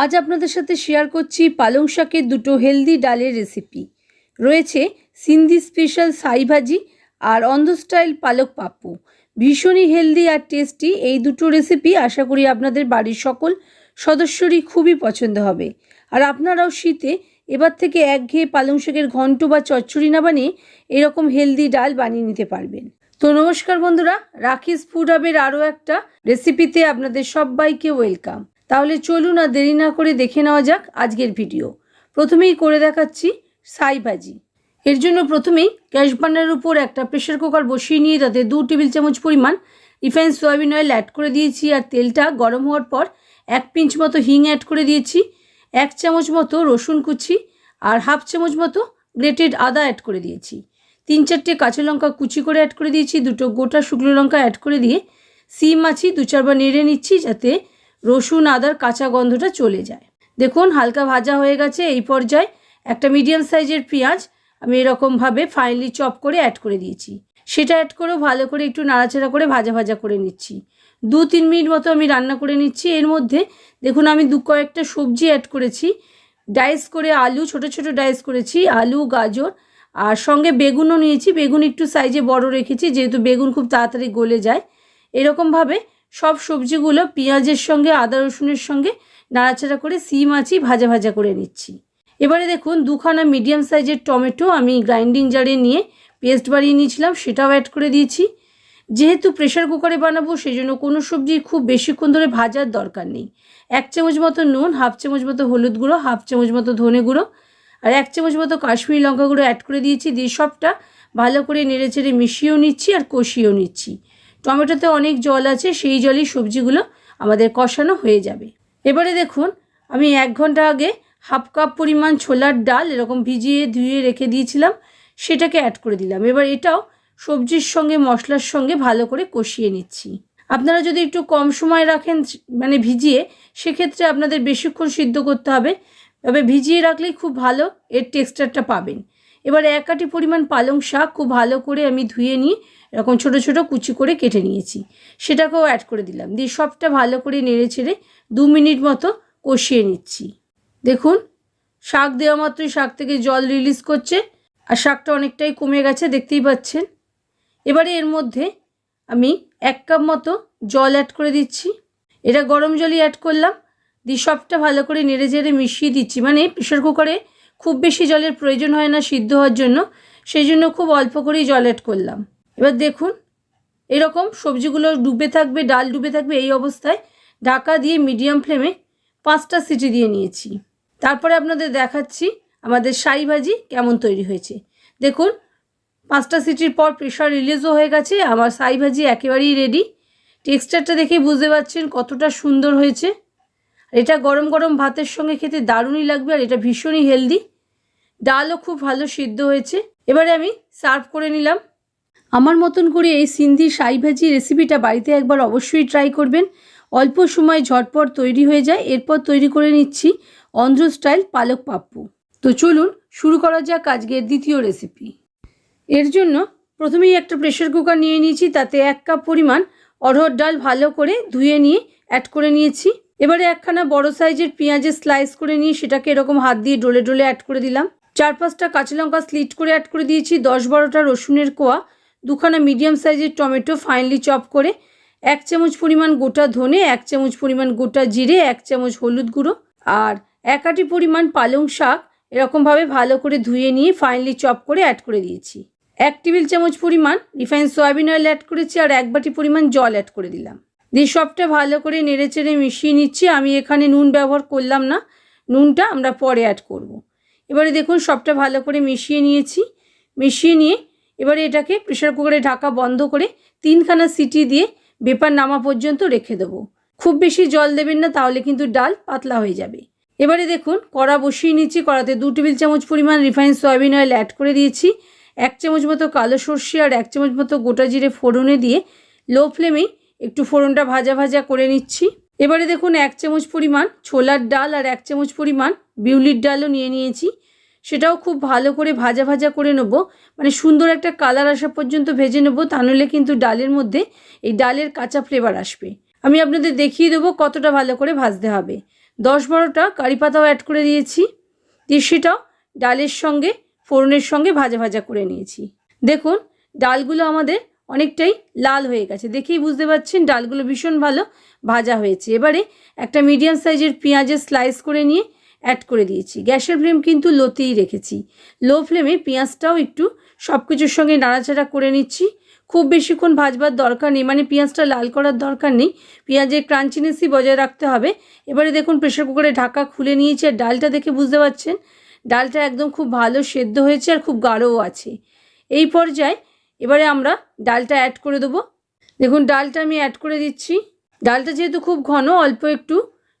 আজ আপনাদের সাথে শেয়ার করছি পালং শাকের দুটো হেলদি ডালের রেসিপি রয়েছে সিন্ধি স্পেশাল সাই ভাজি আর অন্ধ স্টাইল পালক পাপ্পু। ভীষণই হেলদি আর টেস্টি এই দুটো রেসিপি আশা করি আপনাদের বাড়ির সকল সদস্যরই খুবই পছন্দ হবে। আর আপনারাও শীতে এবার থেকে একঘেয়ে পালং শাকের ঘন্ট বা চচ্চড়ি না বানিয়ে এরকম হেলদি ডাল বানিয়ে নিতে পারবেন। তো নমস্কার বন্ধুরা রাখিস ফুড হাবের আরও একটা রেসিপিতে আপনাদের সবাইকে ওয়েলকাম তাহলে চলুন আর দেরি না করে দেখে নেওয়া যাক আজকের ভিডিও। প্রথমেই করে দেখাচ্ছি সাই ভাজি। এর জন্য প্রথমেই গ্যাস বার্নারের উপর একটা প্রেশার কুকার বসিয়ে নিয়ে তাতে দু টেবিল চামচ পরিমাণ রিফাইন সয়াবিন অয়েল অ্যাড করে দিয়েছি আর তেলটা গরম হওয়ার পর এক পিঞ্চ মতো হিং অ্যাড করে দিয়েছি, এক চামচ মতো রসুন কুচি আর হাফ চামচ মতো গ্রেটেড আদা অ্যাড করে দিয়েছি। তিন চারটে কাঁচা লঙ্কা কুচি করে অ্যাড করে দিয়েছি, দুটো গোটা শুকনো লঙ্কা অ্যাড করে দিয়ে, সিম মাছি দু চারবার নেড়ে নিচ্ছি যাতে রসুন, আদার, কাঁচা গন্ধটা চলে যায়। দেখুন, হালকা ভাজা হয়ে গেছে এই পর্যায়ে। একটা মিডিয়াম সাইজের পেঁয়াজ আমি এরকমভাবে ফাইনালি চপ করে অ্যাড করে দিয়েছি। সেটা অ্যাড করেও ভালো করে একটু নাড়াচাড়া করে ভাজা ভাজা করে নিচ্ছি। দু তিন মিনিট মতো আমি রান্না করে নিচ্ছি। এর মধ্যে দেখুন, আমি দু কয়েকটা সবজি অ্যাড করেছি। ডাইস করে আলু, ছোট ছোট ডাইস করেছি, আলু, গাজর, আর সঙ্গে বেগুনও নিয়েছি। বেগুন একটু সাইজে বড় রেখেছি, যেহেতু বেগুন খুব তাড়াতাড়ি গলে যায়। এরকমভাবে সব সবজিগুলো পেঁয়াজের সঙ্গে, আদা রসুনের সঙ্গে নাড়াচাড়া করে সিম আছি ভাজা ভাজা করে নিচ্ছি। এবারে দেখুন, দুখানা মিডিয়াম সাইজের টমেটো আমি গ্রাইন্ডিং জারে নিয়ে পেস্ট বানিয়ে নিয়েছিলাম, সেটাও অ্যাড করে দিয়েছি। যেহেতু প্রেশার কুকারে বানাবো সেই জন্য কোনো সবজি খুব বেশিক্ষণ ধরে ভাজার দরকার নেই। এক চামচ মতো নুন, হাফ চামচ মতো হলুদ গুঁড়ো, হাফ চামচ মতো ধনে গুঁড়ো আর এক চামচ মতো কাশ্মীরি লঙ্কা গুঁড়ো অ্যাড করে দিয়েছি। দিয়ে সবটা ভালো করে নেড়ে চেড়ে মিশিয়েও নিচ্ছি আর কষিয়েও নিচ্ছি। টমেটোতে অনেক জল আছে, সেই জলই সবজিগুলো আমাদের কষানো হয়ে যাবে। এবারে দেখুন, আমি এক ঘণ্টা আগে হাফ কাপ পরিমাণ ছোলার ডাল এরকম ভিজিয়ে ধুয়ে রেখে দিয়েছিলাম, সেটাকে অ্যাড করে দিলাম। এবার এটাও সবজির সঙ্গে, মশলার সঙ্গে ভালো করে কষিয়ে নিচ্ছি। আপনারা যদি একটু কম সময় রাখেন মানে ভিজিয়ে, সেক্ষেত্রে আপনাদের বেশিক্ষণ সিদ্ধ করতে হবে। তবে ভিজিয়ে রাখলেই খুব ভালো, এর টেক্সচারটা পাবেন। এবার এক আটি পরিমাণ পালং শাক খুব ভালো করে আমি ধুয়ে নিয়ে এরকম ছোট ছোট কুচি করে কেটে নিয়েছি। সেটাকেও অ্যাড করে দিলাম। দিয়ে সবটা ভালো করে নেড়ে ছেড়ে দু মিনিট মতো কষিয়ে নিচ্ছি। দেখুন, শাক দেওয়া মাত্রই শাক থেকে জল রিলিজ করছে আর শাকটা অনেকটাই কমে গেছে, দেখতেই পাচ্ছেন। এবারে এর মধ্যে আমি এক কাপ মতো জল অ্যাড করে দিচ্ছি। এটা গরম জলই অ্যাড করলাম। দিয়ে সবটা ভালো করে নেড়ে চেড়ে মিশিয়ে দিচ্ছি। মানে প্রেশার কুকারে খুব বেশি জলের প্রয়োজন হয় না সিদ্ধ হওয়ার জন্য। সেই জন্য খুব অল্প করেই জল অ্যাড করলাম। এবার দেখুন, এরকম সবজিগুলো ডুবে থাকবে, ডাল ডুবে থাকবে এই অবস্থায় ঢাকা দিয়ে মিডিয়াম ফ্লেমে পাঁচটা সিটি দিয়ে নিয়েছি। তারপরে আপনাদের দেখাচ্ছি আমাদের সাই ভাজি কেমন তৈরি হয়েছে। দেখুন, পাঁচটা সিটির পর প্রেশার রিলিজও হয়ে গেছে, আমার সাই ভাজি একেবারেই রেডি। টেক্সচারটা দেখেই বুঝতে পারছেন কতটা সুন্দর হয়েছে। এটা গরম গরম ভাতের সঙ্গে খেতে দারুণই লাগবে আর এটা ভীষণই হেলদি। ডালও খুব ভালো সিদ্ধ হয়েছে। এবারে আমি সার্ভ করে নিলাম। আমার মতন করে এই সিন্ধি সাই ভাজি রেসিপিটা বাড়িতে একবার অবশ্যই ট্রাই করবেন। অল্প সময় ঝটপট তৈরি হয়ে যায়। এরপর তৈরি করে নিচ্ছি অন্ধ্র স্টাইল পালক পাপ্পু। তো চলুন শুরু করা যাক আজকের দ্বিতীয় রেসিপি এর জন্য প্রথমেই একটা প্রেশার কুকার নিয়ে নিয়েছি, তাতে এক কাপ পরিমাণ অড়হর ডাল ভালো করে ধুয়ে নিয়ে অ্যাড করে নিয়েছি। এবারে একখানা বড় সাইজের পেঁয়াজের স্লাইস করে নিয়ে সেটাকে এরকম হাত দিয়ে ডলে ডলে অ্যাড করে দিলাম। চার পাঁচটা কাঁচা লঙ্কা স্লিট করে অ্যাড করে দিয়েছি। দশ বারোটা রসুনের কোয়া। দুখানা মিডিয়াম সাইজের টমেটো ফাইনালি চপ করে এক চামচ পরিমাণ গোটা ধনে, এক চামচ পরিমাণ গোটা জিরে, এক চামচ হলুদ গুঁড়ো আর এক আটি পরিমাণ পালং শাক এরকমভাবে ভালো করে ধুয়ে নিয়ে ফাইনালি চপ করে অ্যাড করে দিয়েছি। এক টেবিল চামচ পরিমাণ রিফাইন সয়াবিন অয়েল অ্যাড করেছি আর এক বাটি পরিমাণ জল অ্যাড করে দিলাম। দিয়ে সবটা ভালো করে নেড়ে চেড়ে মিশিয়ে নিচ্ছি। আমি এখানে নুন ব্যবহার করলাম না, নুনটা আমরা পরে অ্যাড করব। এবারে দেখুন সবটা ভালো করে মিশিয়ে নিয়েছি। মিশিয়ে নিয়ে এবারে এটাকে প্রেশার কুকারে ঢাকা বন্ধ করে তিনখানা সিটি দিয়ে বেপার নামা পর্যন্ত রেখে দেবো। খুব বেশি জল দেবেন না, তাহলে কিন্তু ডাল পাতলা হয়ে যাবে। এবারে দেখুন, কড়া বসিয়ে নিচ্ছি, কড়াতে দু টেবিল চামচ পরিমাণ রিফাইন সয়াবিন অয়েল অ্যাড করে দিয়েছি। এক চামচ মতো কালো সর্ষে আর এক চামচ মতো গোটা জিরে ফোড়নে দিয়ে লো ফ্লেমেই একটু ফোড়নটা ভাজা ভাজা করে নিচ্ছি। এবারে দেখুন, এক চামচ পরিমাণ ছোলার ডাল আর এক চামচ পরিমাণ বিউলির ডালও নিয়ে নিয়েছি। সেটাও খুব ভালো করে ভাজা ভাজা করে নেব। মানে সুন্দর একটা কালার আসা পর্যন্ত ভেজে নেব, তা নইলে কিন্তু ডালের মধ্যে এই ডালের কাঁচা ফ্লেভার আসবে। আমি আপনাদের দেখিয়ে দেবো কতটা ভালো করে ভাজতে হবে। দশ বারোটা কারি পাতাও অ্যাড করে দিয়েছি, দিয়ে সেটাও ডালের সঙ্গে, ফোড়নের সঙ্গে ভাজা ভাজা করে নিয়েছি। দেখুন, ডালগুলো আমাদের অনেকটাই লাল হয়ে গেছে। দেখেই বুঝতে পারছেন ডালগুলো ভীষণ ভালো ভাজা হয়েছে। এবারে একটা মিডিয়াম সাইজের পেঁয়াজের স্লাইস করে নিয়ে অ্যাড করে দিয়েছি। গ্যাসের ফ্লেম কিন্তু লোতেই রেখেছি। লো ফ্লেমে পেঁয়াজটাও একটু সব কিছুর সঙ্গে নাড়াচাড়া করে নিচ্ছি। খুব বেশিক্ষণ ভাজবার দরকার নেই মানে পেঁয়াজটা লাল করার দরকার নেই। পেঁয়াজের ক্রাঞ্চিনেসই বজায় রাখতে হবে। এবারে দেখুন প্রেশার কুকারে ঢাকা খুলে নিয়েছি আর ডালটা দেখে বুঝতে পারছেন, ডালটা একদম খুব ভালো সেদ্ধ হয়েছে আর খুব গাঢ়ও আছে। এই পর্যায়ে এবারে আমরা ডালটা অ্যাড করে দেবো। দেখুন ডালটা আমি অ্যাড করে দিচ্ছি। ডালটা যেহেতু খুব ঘন, অল্প একটু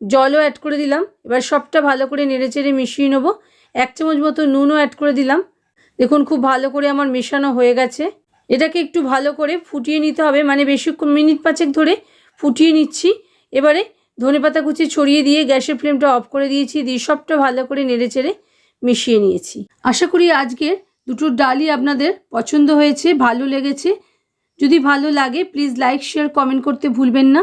জলও অ্যাড করে দিলাম। এবার সবটা ভালো করে নেড়ে চেড়ে মিশিয়ে নেব। এক চামচ মতো নুনও অ্যাড করে দিলাম। দেখুন খুব ভালো করে আমার মেশানো হয়ে গেছে। এটাকে একটু ভালো করে ফুটিয়ে নিতে হবে। মানে বেশিক্ষণ মিনিট পাঁচেক ধরে ফুটিয়ে নিচ্ছি। এবারে ধনেপাতা কুচি ছড়িয়ে দিয়ে গ্যাসের ফ্লেমটা অফ করে দিয়েছি। দিয়ে সবটা ভালো করে নেড়ে চেড়ে মিশিয়ে নিয়েছি। আশা করি আজকের দুটো ডালই আপনাদের পছন্দ হয়েছে, ভালো লেগেছে। যদি ভালো লাগে প্লিজ লাইক শেয়ার কমেন্ট করতে ভুলবেন না।